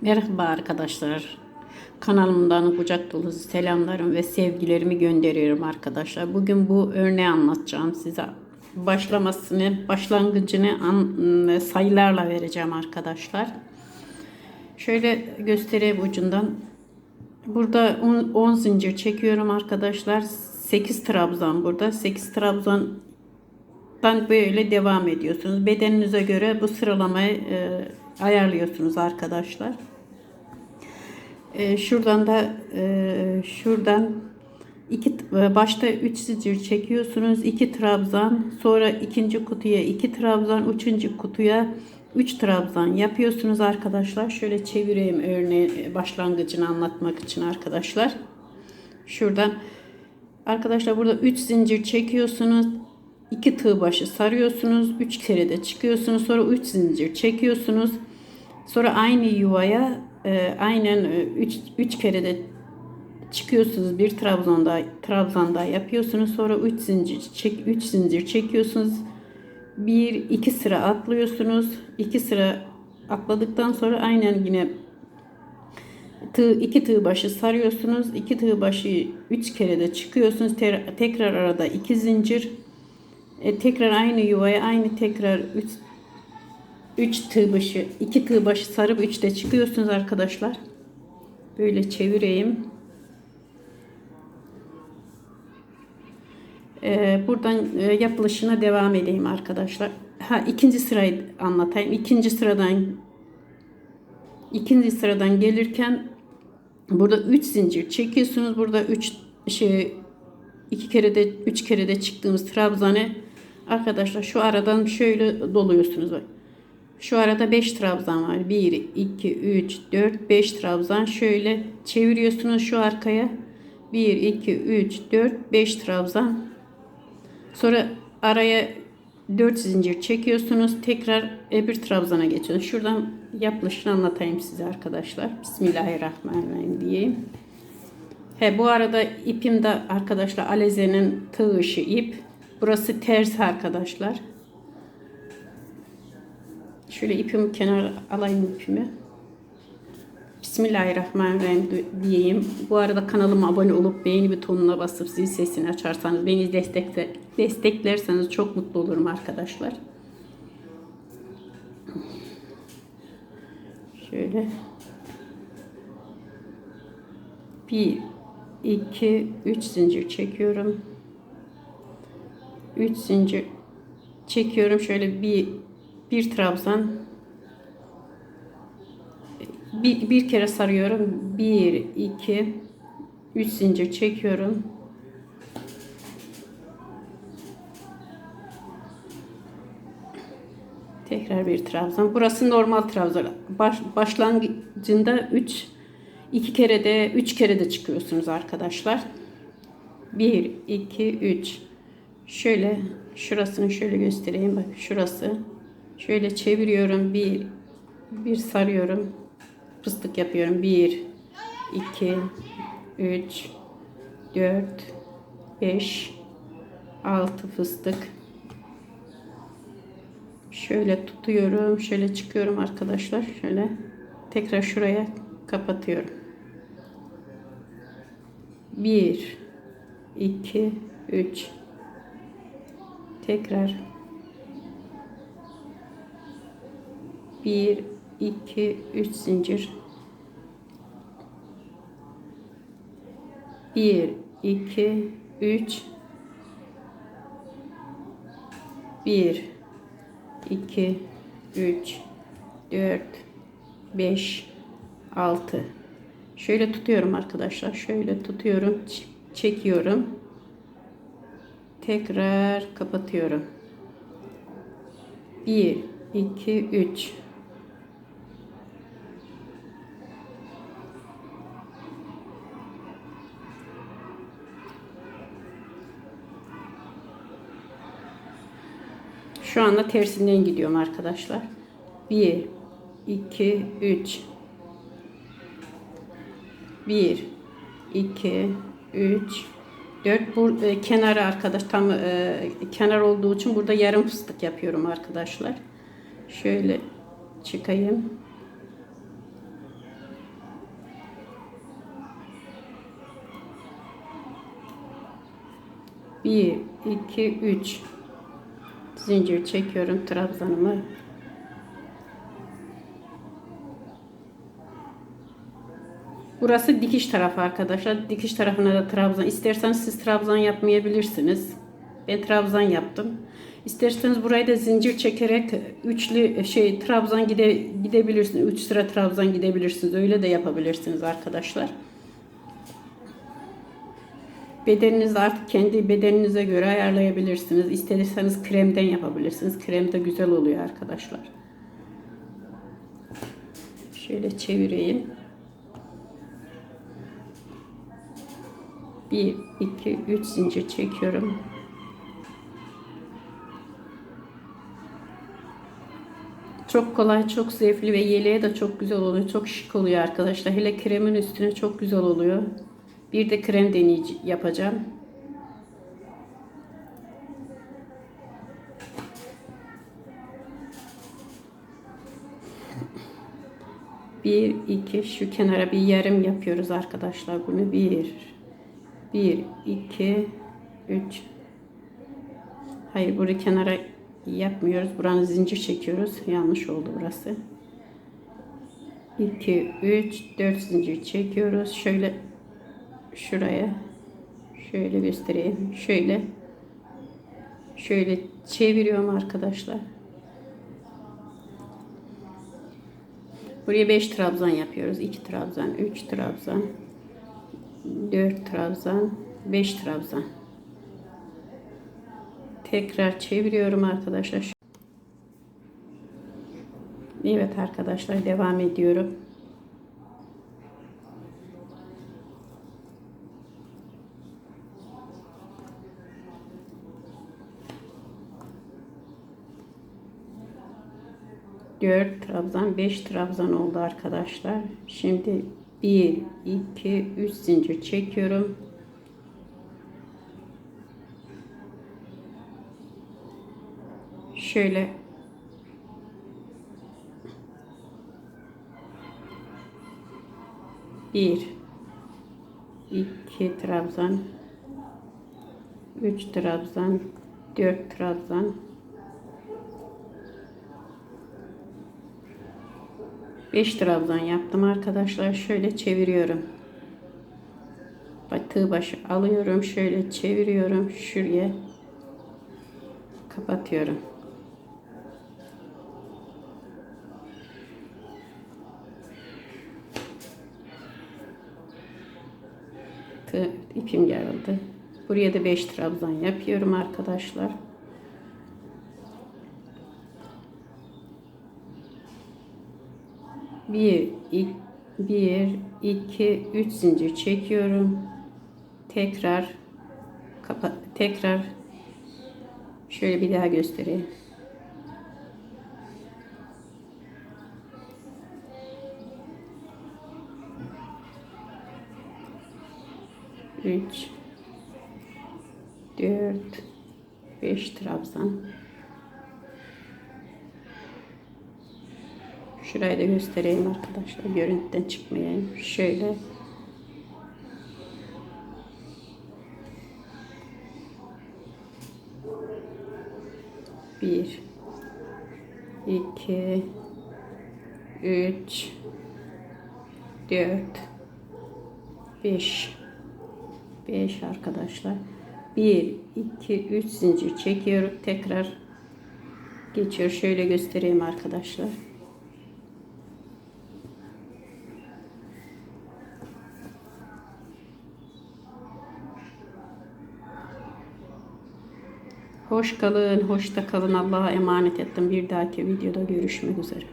Merhaba arkadaşlar. Kanalımdan kucak dolusu selamlarım ve sevgilerimi gönderiyorum arkadaşlar. Bugün bu örneği anlatacağım size. Başlamasını, başlangıcını an- sayılarla vereceğim arkadaşlar. Şöyle göstereyim ucundan. Burada 10 zincir çekiyorum arkadaşlar. 8 trabzan burada. 8 trabzan Ben böyle devam ediyorsunuz. Bedeninize göre bu sıralamayı e, ayarlıyorsunuz arkadaşlar. E, şuradan da e, şuradan iki e, başta 3 zincir çekiyorsunuz. 2 trabzan, sonra ikinci kutuya 2 trabzan, üçüncü kutuya 3 trabzan yapıyorsunuz arkadaşlar. Şöyle çevireyim örneği başlangıcını anlatmak için arkadaşlar. Şuradan arkadaşlar burada 3 zincir çekiyorsunuz. 2 tığ başı sarıyorsunuz. 3 kere de çıkıyorsunuz. Sonra 3 zincir çekiyorsunuz. Sonra aynı yuvaya e, aynen 3 3 kere de çıkıyorsunuz. Bir trabzanda trabzanda yapıyorsunuz. Sonra 3 zincir çek 3 zincir çekiyorsunuz. 1 2 sıra atlıyorsunuz. 2 sıra atladıktan sonra aynen yine tığ iki tığ başı sarıyorsunuz. 2 tığ başı 3 kere de çıkıyorsunuz. Tekrar arada 2 zincir e, tekrar aynı yuvaya aynı tekrar 3 3 tığ başı 2 tığ başı sarıp 3 de çıkıyorsunuz arkadaşlar. Böyle çevireyim. Ee, buradan e, yapılışına devam edeyim arkadaşlar. Ha ikinci sırayı anlatayım. İkinci sıradan ikinci sıradan gelirken burada 3 zincir çekiyorsunuz. Burada 3 şey iki kere de üç kere de çıktığımız trabzanı arkadaşlar şu aradan şöyle doluyorsunuz. Bak. Şu arada 5 trabzan var. 1, 2, 3, 4, 5 trabzan. Şöyle çeviriyorsunuz şu arkaya. 1, 2, 3, 4, 5 trabzan. Sonra araya 4 zincir çekiyorsunuz. Tekrar bir trabzana geçiyorsunuz. Şuradan yapılışını anlatayım size arkadaşlar. Bismillahirrahmanirrahim diyeyim. He bu arada ipim de arkadaşlar Aleze'nin tığ işi ip. Burası ters arkadaşlar. Şöyle ipimi kenar alayım ipimi. Bismillahirrahmanirrahim diyeyim. Bu arada kanalıma abone olup beğeni butonuna basıp zil sesini açarsanız beni destekle, desteklerseniz çok mutlu olurum arkadaşlar. Şöyle bir 2 3 zincir çekiyorum. 3 zincir çekiyorum. Şöyle bir bir trabzan bir, bir kere sarıyorum. 1 2 3 zincir çekiyorum. Tekrar bir trabzan. Burası normal trabzan. Baş, başlangıcında 3 iki kere de 3 kere de çıkıyorsunuz arkadaşlar. 1 2 3 Şöyle şurasını şöyle göstereyim. Bak şurası. Şöyle çeviriyorum. Bir bir sarıyorum. Fıstık yapıyorum. 1 2 3 4 5 6 fıstık. Şöyle tutuyorum. Şöyle çıkıyorum arkadaşlar. Şöyle tekrar şuraya kapatıyorum. 1 2 3 tekrar. 1 2 3 zincir. 1 2 3 1 2 3 4 5 6 şöyle tutuyorum arkadaşlar. Şöyle tutuyorum çekiyorum tekrar kapatıyorum. 1 2 3 Şu anda tersinden gidiyorum arkadaşlar. 1 2 3 1 2 3 4 bu e, kenarı arkadaş tam e, kenar olduğu için burada yarım fıstık yapıyorum arkadaşlar. Şöyle çıkayım. Bir, iki, üç zincir çekiyorum trabzanımı Burası dikiş tarafı arkadaşlar. Dikiş tarafına da trabzan. İsterseniz siz trabzan yapmayabilirsiniz. Ben trabzan yaptım. İsterseniz burayı da zincir çekerek üçlü şey trabzan gide, gidebilirsiniz. Üç sıra trabzan gidebilirsiniz. Öyle de yapabilirsiniz arkadaşlar. Bedeninizi artık kendi bedeninize göre ayarlayabilirsiniz. İsterseniz kremden yapabilirsiniz. Krem de güzel oluyor arkadaşlar. Şöyle çevireyim. 1 2 3 zincir çekiyorum. Çok kolay, çok zevkli ve yeleğe de çok güzel oluyor. Çok şık oluyor arkadaşlar. Hele kremin üstüne çok güzel oluyor. Bir de krem deneyici yapacağım. Bir, iki, şu kenara bir yarım yapıyoruz arkadaşlar. Bunu bir, bir, iki, üç. Hayır, burayı kenara yapmıyoruz. Buranın zincir çekiyoruz. Yanlış oldu burası. 2, 3, 4 zincir çekiyoruz. Şöyle şuraya şöyle göstereyim. Şöyle şöyle çeviriyorum arkadaşlar. Buraya 5 trabzan yapıyoruz. 2 trabzan, 3 trabzan, 4 trabzan, 5 trabzan. Tekrar çeviriyorum arkadaşlar. Evet arkadaşlar devam ediyorum. Dört trabzan, beş trabzan oldu arkadaşlar. Şimdi bir, iki, üç zincir çekiyorum. şöyle bir iki trabzan üç trabzan dört trabzan beş trabzan yaptım arkadaşlar. Şöyle çeviriyorum. Tığ başı alıyorum. Şöyle çeviriyorum. Şuraya kapatıyorum. Tığ ipim yarıldı. Buraya da 5 trabzan yapıyorum arkadaşlar. Bir, iki, bir, iki, üç zincir çekiyorum. Tekrar kapat, tekrar şöyle bir daha göstereyim. 3 4 5 trabzan Şurayı da göstereyim arkadaşlar. Görüntüden çıkmayayım. Şöyle bir iki üç dört beş 5 arkadaşlar. 1 2 3 zincir çekiyorum. Tekrar geçiyor. Şöyle göstereyim arkadaşlar. Hoş kalın, hoşta kalın. Allah'a emanet ettim. Bir dahaki videoda görüşmek üzere.